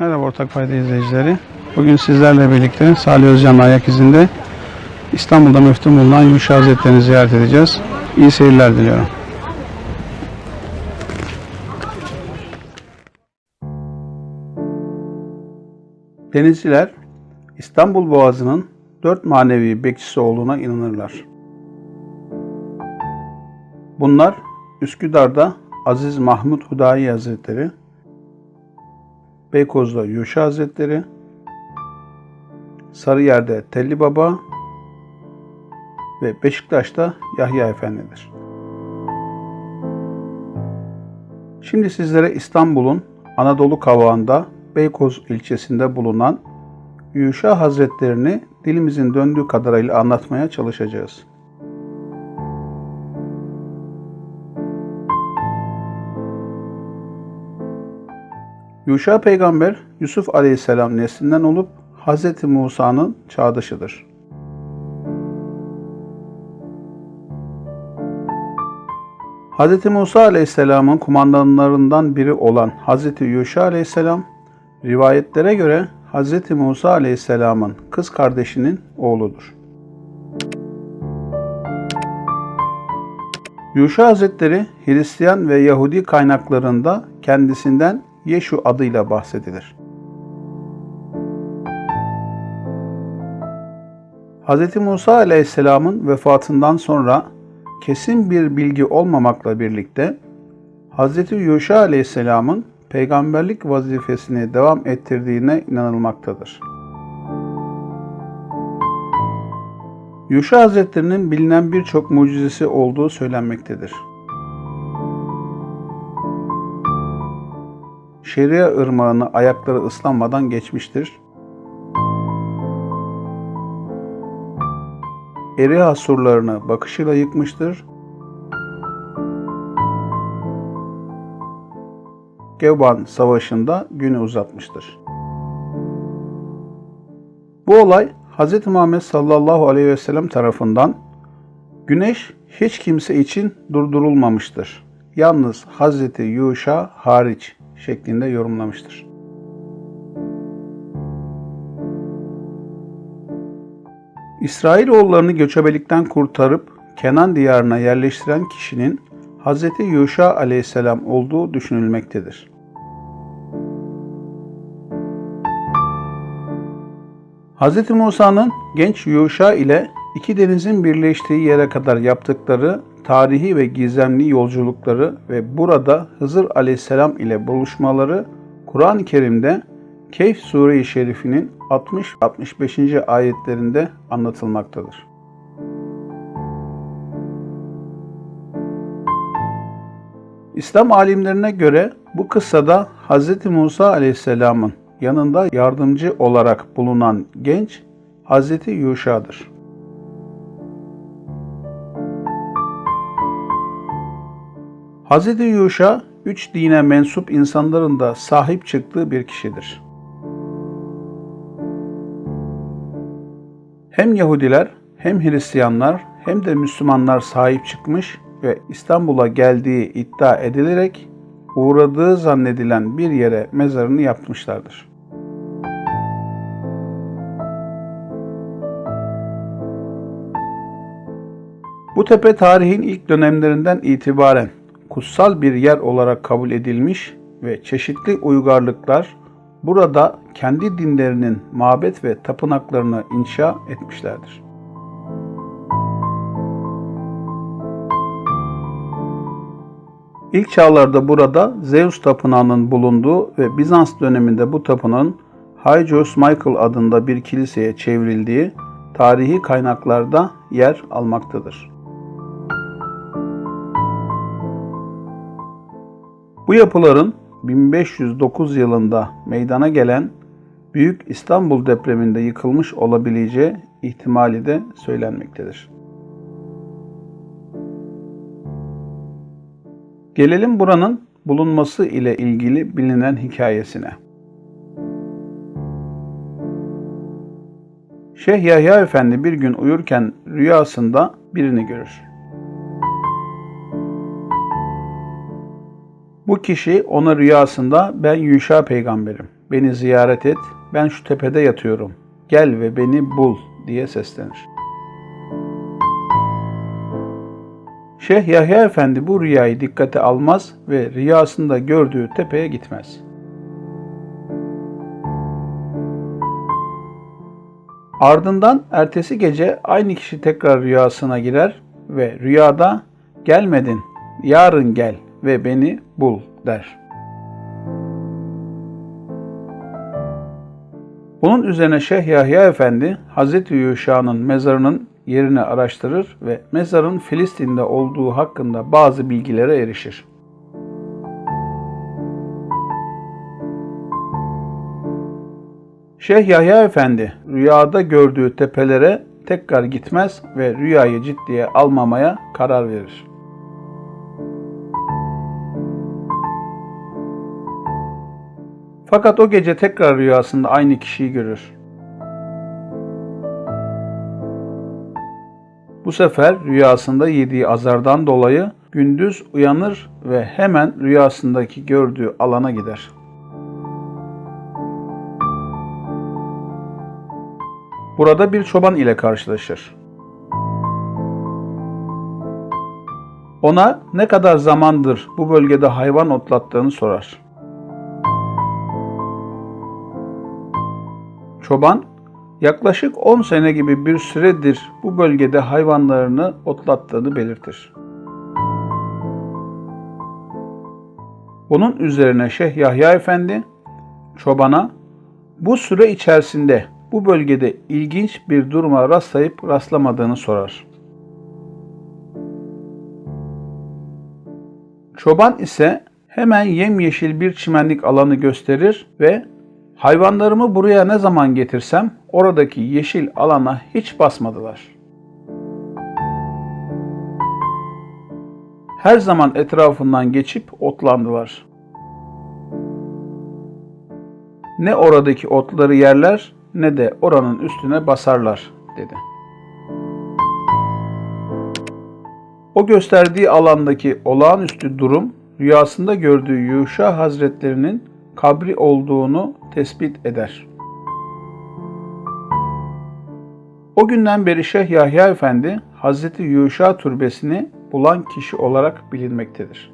Ortak Fayda izleyicileri. Bugün sizlerle birlikte Salih Özcan'ın ayak izinde İstanbul'da meftun bulunan Yuşa Hazretleri'ni ziyaret edeceğiz. İyi seyirler diliyorum. Denizciler İstanbul Boğazı'nın dört manevi bekçisi olduğuna inanırlar. Bunlar Üsküdar'da Aziz Mahmud Hudayi Hazretleri, Beykoz'da Yuşa Hazretleri, Sarıyer'de Telli Baba ve Beşiktaş'ta Yahya Efendi'dir. Şimdi sizlere İstanbul'un Anadolu kavağında Beykoz ilçesinde bulunan Yuşa Hazretlerini dilimizin döndüğü kadarıyla anlatmaya çalışacağız. Yuşa peygamber Yusuf aleyhisselam neslinden olup Hz. Musa'nın çağdaşıdır. Hz. Musa aleyhisselamın kumandanlarından biri olan Hz. Yuşa aleyhisselam, rivayetlere göre Hz. Musa aleyhisselamın kız kardeşinin oğludur. Yuşa Hazretleri Hristiyan ve Yahudi kaynaklarında kendisinden Yeşu adıyla bahsedilir. Hz. Musa aleyhisselamın vefatından sonra kesin bir bilgi olmamakla birlikte Hz. Yuşa aleyhisselamın peygamberlik vazifesini devam ettirdiğine inanılmaktadır. Yuşa Hazretlerinin bilinen birçok mucizesi olduğu söylenmektedir. Şeria ırmağını ayakları ıslanmadan geçmiştir. Eriha surlarını bakışıyla yıkmıştır. Gevban Savaşı'nda günü uzatmıştır. Bu olay Hz. Muhammed sallallahu aleyhi ve sellem tarafından güneş hiç kimse için durdurulmamıştır. Yalnız Hz. Yuşa hariç şeklinde yorumlamıştır. İsrailoğullarını göçebelikten kurtarıp Kenan diyarına yerleştiren kişinin Hz. Yuşa aleyhisselam olduğu düşünülmektedir. Hz. Musa'nın genç Yuşa ile iki denizin birleştiği yere kadar yaptıkları tarihi ve gizemli yolculukları ve burada Hızır aleyhisselam ile buluşmaları Kur'an-ı Kerim'de Keyf Sure-i Şerifinin 60-65. ayetlerinde anlatılmaktadır. İslam alimlerine göre bu kıssada Hz. Musa aleyhisselamın yanında yardımcı olarak bulunan genç Hz. Yuşa'dır. Hz. Yuşa, üç dine mensup insanların da sahip çıktığı bir kişidir. Hem Yahudiler hem Hristiyanlar hem de Müslümanlar sahip çıkmış ve İstanbul'a geldiği iddia edilerek uğradığı zannedilen bir yere mezarını yapmışlardır. Bu tepe tarihin ilk dönemlerinden itibaren kutsal bir yer olarak kabul edilmiş ve çeşitli uygarlıklar burada kendi dinlerinin mabet ve tapınaklarını inşa etmişlerdir. İlk çağlarda burada Zeus tapınağının bulunduğu ve Bizans döneminde bu tapınağın Hagios Michael adında bir kiliseye çevrildiği tarihi kaynaklarda yer almaktadır. Bu yapıların 1509 yılında meydana gelen Büyük İstanbul depreminde yıkılmış olabileceği ihtimali de söylenmektedir. Gelelim buranın bulunması ile ilgili bilinen hikayesine. Şeyh Yahya Efendi bir gün uyurken rüyasında birini görür. Bu kişi ona rüyasında ben Yuşa peygamberim. beni ziyaret et, ben şu tepede yatıyorum, gel ve beni bul diye seslenir. Şeyh Yahya Efendi bu rüyayı dikkate almaz ve rüyasında gördüğü tepeye gitmez. Ardından ertesi gece aynı kişi tekrar rüyasına girer ve rüyada gelmedin, yarın gel ve beni bul der. Bunun üzerine Şeyh Yahya Efendi Hazreti Yuşa'nın mezarının yerini araştırır ve mezarın Filistin'de olduğu hakkında bazı bilgilere erişir. Şeyh Yahya Efendi rüyada gördüğü tepelere tekrar gitmez ve rüyayı ciddiye almamaya karar verir. Fakat o gece tekrar rüyasında aynı kişiyi görür. Bu sefer rüyasında yediği azardan dolayı gündüz uyanır ve hemen rüyasındaki gördüğü alana gider. Burada bir çoban ile karşılaşır. Ona ne kadar zamandır bu bölgede hayvan otlattığını sorar. Çoban, yaklaşık 10 sene gibi bir süredir bu bölgede hayvanlarını otlattığını belirtir. Bunun üzerine Şeyh Yahya Efendi, çobana bu süre içerisinde bu bölgede ilginç bir duruma rastlayıp rastlamadığını sorar. Çoban ise hemen yemyeşil bir çimenlik alanı gösterir ve hayvanlarımı buraya ne zaman getirsem oradaki yeşil alana hiç basmadılar. Her zaman etrafından geçip otlandılar. Ne oradaki otları yerler ne de oranın üstüne basarlar dedi. O gösterdiği alandaki olağanüstü durum rüyasında gördüğü Yuşa Hazretlerinin kabri olduğunu tespit eder. O günden beri Şeyh Yahya Efendi Hazreti Yuşa türbesini bulan kişi olarak bilinmektedir.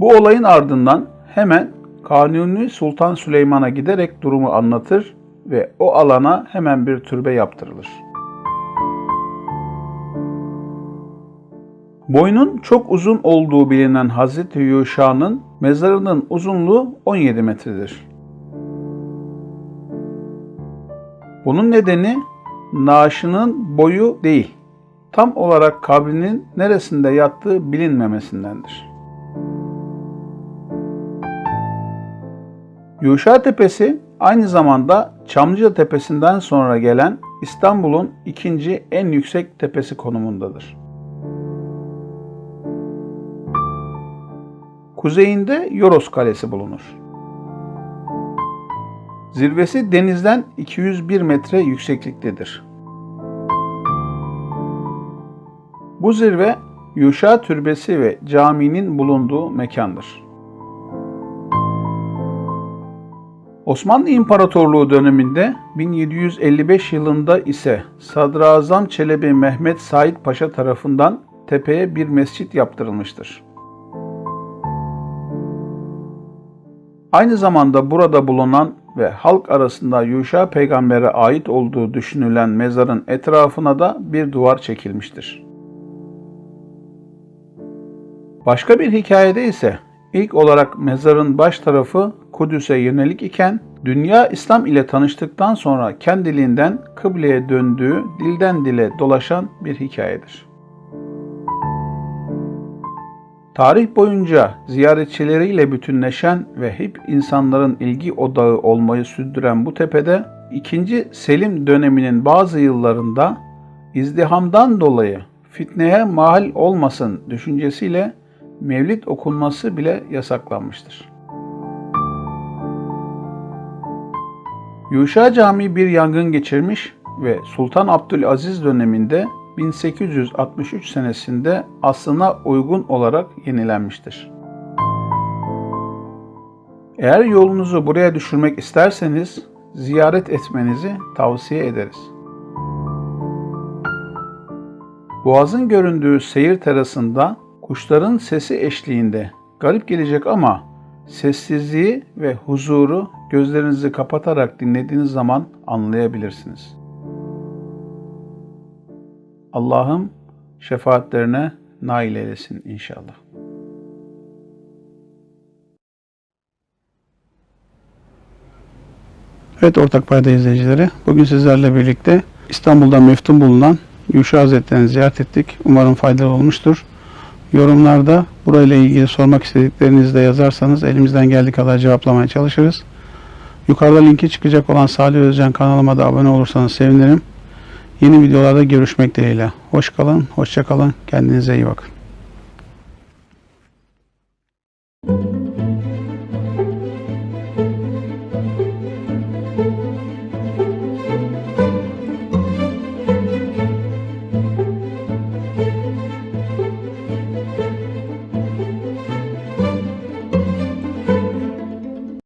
Bu olayın ardından hemen Kanuni Sultan Süleyman'a giderek durumu anlatır ve o alana hemen bir türbe yaptırılır. Boynun çok uzun olduğu bilinen Hazreti Yuşa'nın mezarının uzunluğu 17 metredir. Bunun nedeni naaşının boyu değil, tam olarak kabrinin neresinde yattığı bilinmemesindendir. Yuşa Tepesi aynı zamanda Çamlıca Tepesi'nden sonra gelen İstanbul'un ikinci en yüksek tepesi konumundadır. Kuzeyinde Yoros Kalesi bulunur. Zirvesi denizden 201 metre yüksekliktedir. Bu zirve Yuşa Türbesi ve caminin bulunduğu mekandır. Osmanlı İmparatorluğu döneminde 1755 yılında ise Sadrazam Çelebi Mehmet Said Paşa tarafından tepeye bir mescit yaptırılmıştır. Aynı zamanda burada bulunan ve halk arasında Yuşa peygambere ait olduğu düşünülen mezarın etrafına da bir duvar çekilmiştir. Başka bir hikayede ise ilk olarak mezarın baş tarafı Kudüs'e yönelik iken dünya İslam ile tanıştıktan sonra kendiliğinden kıbleye döndüğü dilden dile dolaşan bir hikayedir. Tarih boyunca ziyaretçileriyle bütünleşen ve hep insanların ilgi odağı olmayı sürdüren bu tepede 2. Selim döneminin bazı yıllarında izdihamdan dolayı fitneye mahal olmasın düşüncesiyle mevlid okunması bile yasaklanmıştır. Yuşa Camii bir yangın geçirmiş ve Sultan Abdülaziz döneminde 1863 senesinde aslına uygun olarak yenilenmiştir. Eğer yolunuzu buraya düşürmek isterseniz ziyaret etmenizi tavsiye ederiz. Boğazın göründüğü seyir terasında kuşların sesi eşliğinde garip gelecek ama sessizliği ve huzuru gözlerinizi kapatarak dinlediğiniz zaman anlayabilirsiniz. Allah'ım şefaatlerine nail eylesin inşallah. Evet ortak payda izleyicileri. Bugün sizlerle birlikte İstanbul'da meftun bulunan Yuşa Hazretleri'ni ziyaret ettik. Umarım faydalı olmuştur. Yorumlarda burayla ilgili sormak istediklerinizi de yazarsanız elimizden geldiği kadar cevaplamaya çalışırız. Yukarıda linki çıkacak olan Salih Özcan kanalıma da abone olursanız sevinirim. Yeni videolarda görüşmek dileğiyle. Hoş kalın, hoşça kalın. Kendinize iyi bakın.